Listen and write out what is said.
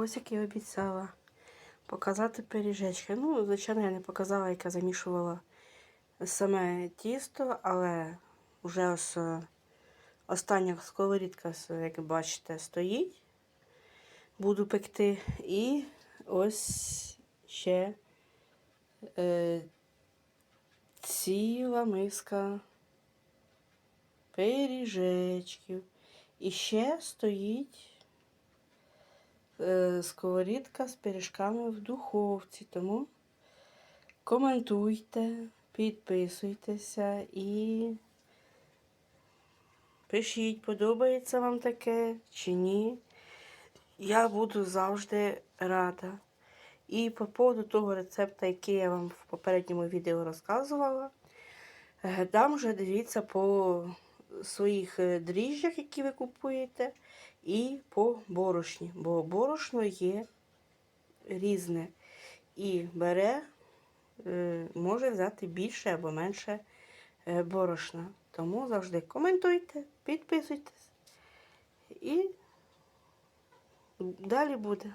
Ось як і обіцяла показати пиріжечки. Ну, звичайно, я не показала, як я замішувала саме тісто, але вже ось е, остання сковорідка, як бачите, стоїть. Буду пекти. І ось ще е, ціла миска пиріжечків. І ще стоїть сковорідка з пиріжками в духовці. Тому коментуйте, підписуйтеся і пишіть, подобається вам таке чи ні. Я буду завжди рада. І по поводу того рецепту, який я вам в попередньому відео розказувала, е, там вже дивіться по своїх е, дріжджах, які ви купуєте, і по борошні. Бо борошно є різне. І бере, е, може взяти більше або менше е, борошна. Тому завжди коментуйте, підписуйтесь. І далі буде.